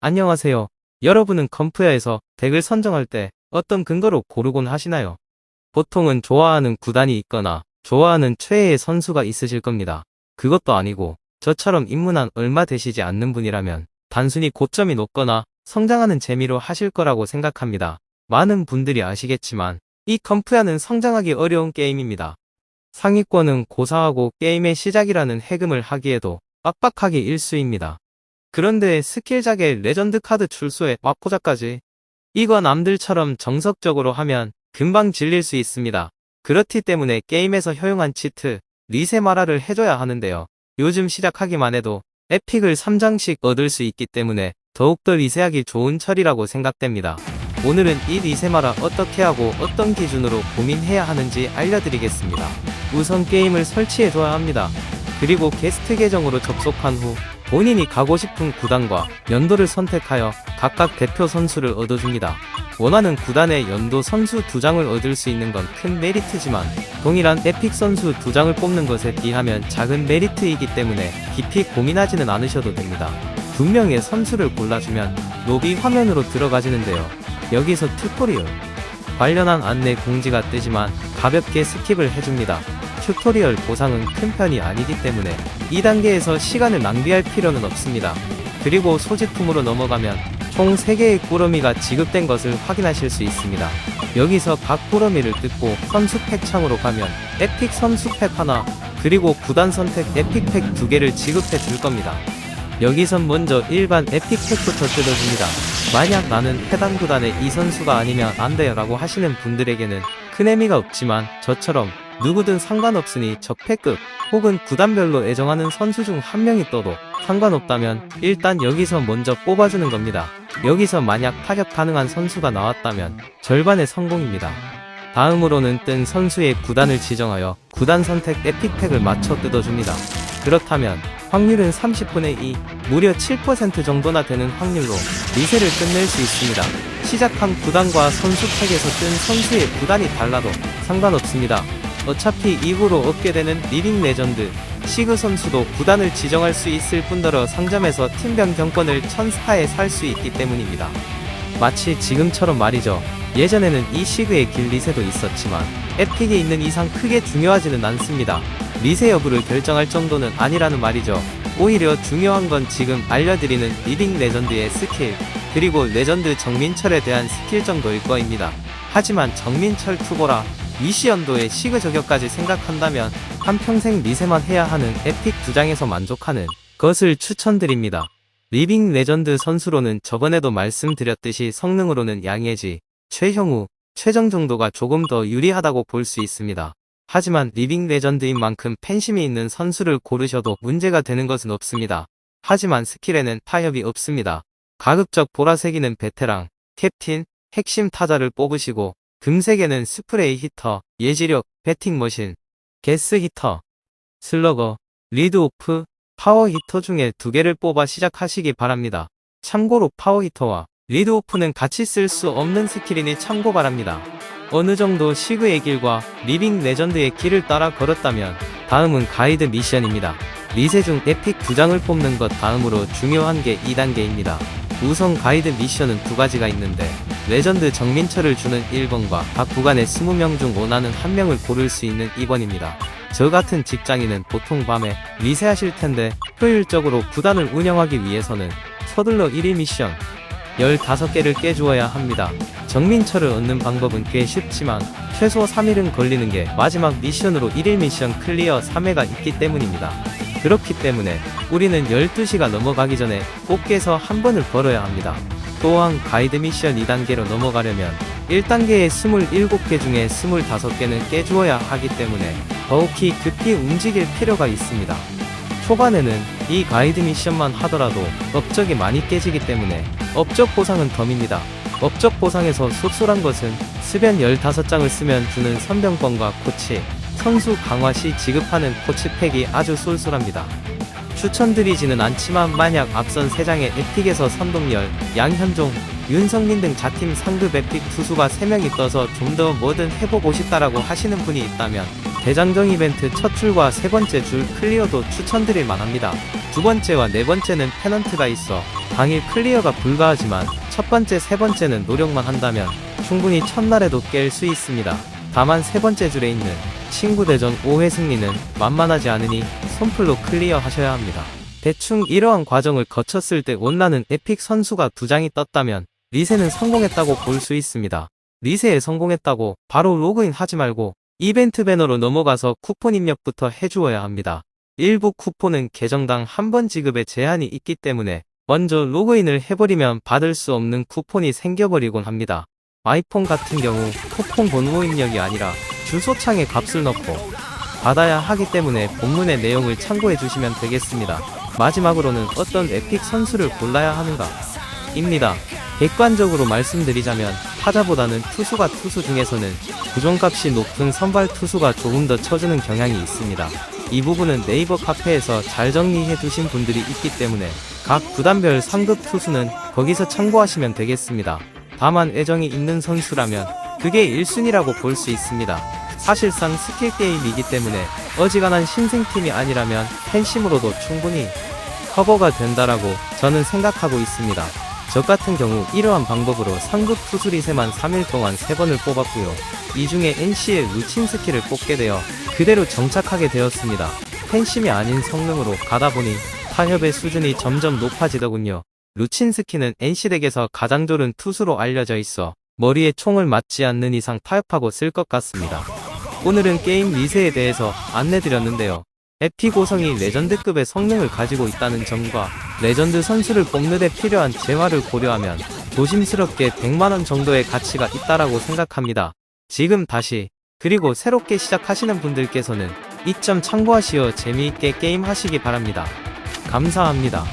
안녕하세요. 여러분은 컴프야에서 덱을 선정할 때 어떤 근거로 고르곤 하시나요? 보통은 좋아하는 구단이 있거나 좋아하는 최애의 선수가 있으실 겁니다. 그것도 아니고 저처럼 입문한 얼마 되시지 않는 분이라면 단순히 고점이 높거나 성장하는 재미로 하실 거라고 생각합니다. 많은 분들이 아시겠지만 이 컴프야는 성장하기 어려운 게임입니다. 상위권은 고사하고 게임의 시작이라는 해금을 하기에도 빡빡하기 일수입니다. 그런데 스킬작의 레전드 카드 출소에 마포자까지 이거 남들처럼 정석적으로 하면 금방 질릴 수 있습니다. 그렇기 때문에 게임에서 허용한 치트, 리세마라를 해줘야 하는데요. 요즘 시작하기만 해도 에픽을 3장씩 얻을 수 있기 때문에 더욱더 리세하기 좋은 철이라고 생각됩니다. 오늘은 이 리세마라 어떻게 하고 어떤 기준으로 고민해야 하는지 알려드리겠습니다. 우선 게임을 설치해줘야 합니다. 그리고 게스트 계정으로 접속한 후 본인이 가고 싶은 구단과 연도를 선택하여 각각 대표 선수를 얻어줍니다. 원하는 구단의 연도 선수 두 장을 얻을 수 있는 건 큰 메리트지만 동일한 에픽 선수 두 장을 뽑는 것에 비하면 작은 메리트이기 때문에 깊이 고민하지는 않으셔도 됩니다. 두 명의 선수를 골라주면 로비 화면으로 들어가지는데요. 여기서 튜토리얼 관련한 안내 공지가 뜨지만 가볍게 스킵을 해줍니다. 튜토리얼 보상은 큰 편이 아니기 때문에 2단계에서 시간을 낭비할 필요는 없습니다. 그리고 소지품으로 넘어가면 총 3개의 꾸러미가 지급된 것을 확인하실 수 있습니다. 여기서 각 꾸러미를 뜯고 선수팩 창으로 가면 에픽 선수팩 하나 그리고 구단 선택 에픽팩 두 개를 지급해 줄 겁니다. 여기선 먼저 일반 에픽팩부터 뜯어줍니다. 만약 나는 해당 구단의 이 선수가 아니면 안 돼요 라고 하시는 분들에게는 큰 의미가 없지만 저처럼 누구든 상관없으니 적패급 혹은 구단별로 애정하는 선수 중 한 명이 떠도 상관없다면 일단 여기서 먼저 뽑아주는 겁니다. 여기서 만약 타격 가능한 선수가 나왔다면 절반의 성공입니다. 다음으로는 뜬 선수의 구단을 지정하여 구단 선택 에픽팩을 맞춰 뜯어줍니다. 그렇다면 확률은 30분의 2, 무려 7% 정도나 되는 확률로 리세를 끝낼 수 있습니다. 시작한 구단과 선수 팩에서 뜬 선수의 구단이 달라도 상관없습니다. 어차피 이후로 얻게 되는 리빙 레전드, 시그 선수도 구단을 지정할 수 있을 뿐더러 상점에서 팀변 경권을 1000스타에 살 수 있기 때문입니다. 마치 지금처럼 말이죠. 예전에는 이 시그의 길 리세도 있었지만 에픽에 있는 이상 크게 중요하지는 않습니다. 리세 여부를 결정할 정도는 아니라는 말이죠. 오히려 중요한 건 지금 알려드리는 리딩 레전드의 스킬, 그리고 레전드 정민철에 대한 스킬 정도일 거입니다. 하지만 정민철 투보라 위시연도의 시그 저격까지 생각한다면 한평생 리세만 해야 하는 에픽 두 장에서 만족하는 것을 추천드립니다. 리빙 레전드 선수로는 저번에도 말씀드렸듯이 성능으로는 양예지, 최형우, 최정 정도가 조금 더 유리하다고 볼 수 있습니다. 하지만 리빙 레전드인 만큼 팬심이 있는 선수를 고르셔도 문제가 되는 것은 없습니다. 하지만 스킬에는 타협이 없습니다. 가급적 보라색이는 베테랑, 캡틴, 핵심 타자를 뽑으시고 금색에는 스프레이 히터, 예지력, 배팅 머신, 게스 히터, 슬러거, 리드오프, 파워 히터 중에 두 개를 뽑아 시작하시기 바랍니다. 참고로 파워 히터와 리드오프는 같이 쓸 수 없는 스킬이니 참고 바랍니다. 어느 정도 시그의 길과 리빙 레전드의 길을 따라 걸었다면 다음은 가이드 미션입니다. 리세 중 에픽 두 장을 뽑는 것 다음으로 중요한 게 2단계입니다. 우선 가이드 미션은 두 가지가 있는데 레전드 정민철을 주는 1번과 각 구간의 20명 중 원하는 한 명을 고를 수 있는 2번입니다. 저 같은 직장인은 보통 밤에 리세하실 텐데 효율적으로 구단을 운영하기 위해서는 서둘러 1일 미션 15개를 깨주어야 합니다. 정민철을 얻는 방법은 꽤 쉽지만 최소 3일은 걸리는 게 마지막 미션으로 1일 미션 클리어 3회가 있기 때문입니다. 그렇기 때문에 우리는 12시가 넘어가기 전에 꼭 깨서 한 번을 걸어야 합니다. 또한 가이드 미션 2단계로 넘어가려면 1단계의 27개 중에 25개는 깨주어야 하기 때문에 더욱이 급히 움직일 필요가 있습니다. 초반에는 이 가이드 미션만 하더라도 업적이 많이 깨지기 때문에 업적 보상은 덤입니다. 업적 보상에서 쏠쏠한 것은 수변 15장을 쓰면 주는 선병권과 코치, 선수 강화 시 지급하는 코치팩이 아주 쏠쏠합니다. 추천드리지는 않지만 만약 앞선 3장의 에픽에서 선동열, 양현종, 윤성민 등 자팀 상급 에픽 투수가 3명이 떠서 좀 더 뭐든 해보고 싶다라고 하시는 분이 있다면 대장정 이벤트 첫 줄과 세 번째 줄 클리어도 추천드릴 만합니다. 두 번째와 네 번째는 페넌트가 있어 당일 클리어가 불가하지만 첫 번째, 세 번째는 노력만 한다면 충분히 첫날에도 깰 수 있습니다. 다만 세 번째 줄에 있는 친구 대전 5회 승리는 만만하지 않으니 손풀로 클리어 하셔야 합니다. 대충 이러한 과정을 거쳤을 때 원나는 에픽 선수가 두 장이 떴다면 리세는 성공했다고 볼 수 있습니다. 리세에 성공했다고 바로 로그인 하지 말고 이벤트 배너로 넘어가서 쿠폰 입력부터 해주어야 합니다. 일부 쿠폰은 계정당 한 번 지급에 제한이 있기 때문에 먼저 로그인을 해버리면 받을 수 없는 쿠폰이 생겨버리곤 합니다. 아이폰 같은 경우 쿠폰 번호 입력이 아니라 주소창에 값을 넣고 받아야 하기 때문에 본문의 내용을 참고해 주시면 되겠습니다. 마지막으로는 어떤 에픽 선수를 골라야 하는가? 입니다. 객관적으로 말씀드리자면 타자보다는 투수가 투수 중에서는 부종값이 높은 선발 투수가 조금 더 쳐주는 경향이 있습니다. 이 부분은 네이버 카페에서 잘 정리해 두신 분들이 있기 때문에 각 구단별 상급 투수는 거기서 참고하시면 되겠습니다. 다만 애정이 있는 선수라면 그게 1순위라고 볼 수 있습니다. 사실상 스킬 게임이기 때문에 어지간한 신생팀이 아니라면 팬심으로도 충분히 커버가 된다라고 저는 생각하고 있습니다. 저 같은 경우 이러한 방법으로 상급 투수 리세만 3일 동안 3번을 뽑았고요. 이 중에 NC의 루친 스킬을 뽑게 되어 그대로 정착하게 되었습니다. 팬심이 아닌 성능으로 가다 보니 타협의 수준이 점점 높아지더군요. 루친 스킬은 NC 덱에서 가장 좋은 투수로 알려져 있어 머리에 총을 맞지 않는 이상 타협하고 쓸 것 같습니다. 오늘은 게임 리세에 대해서 안내드렸는데요. 에피 고성이 레전드급의 성능을 가지고 있다는 점과 레전드 선수를 뽑는 데 필요한 재화를 고려하면 조심스럽게 100만원 정도의 가치가 있다라고 생각합니다. 지금 다시 그리고 새롭게 시작하시는 분들께서는 이 점 참고하시어 재미있게 게임하시기 바랍니다. 감사합니다.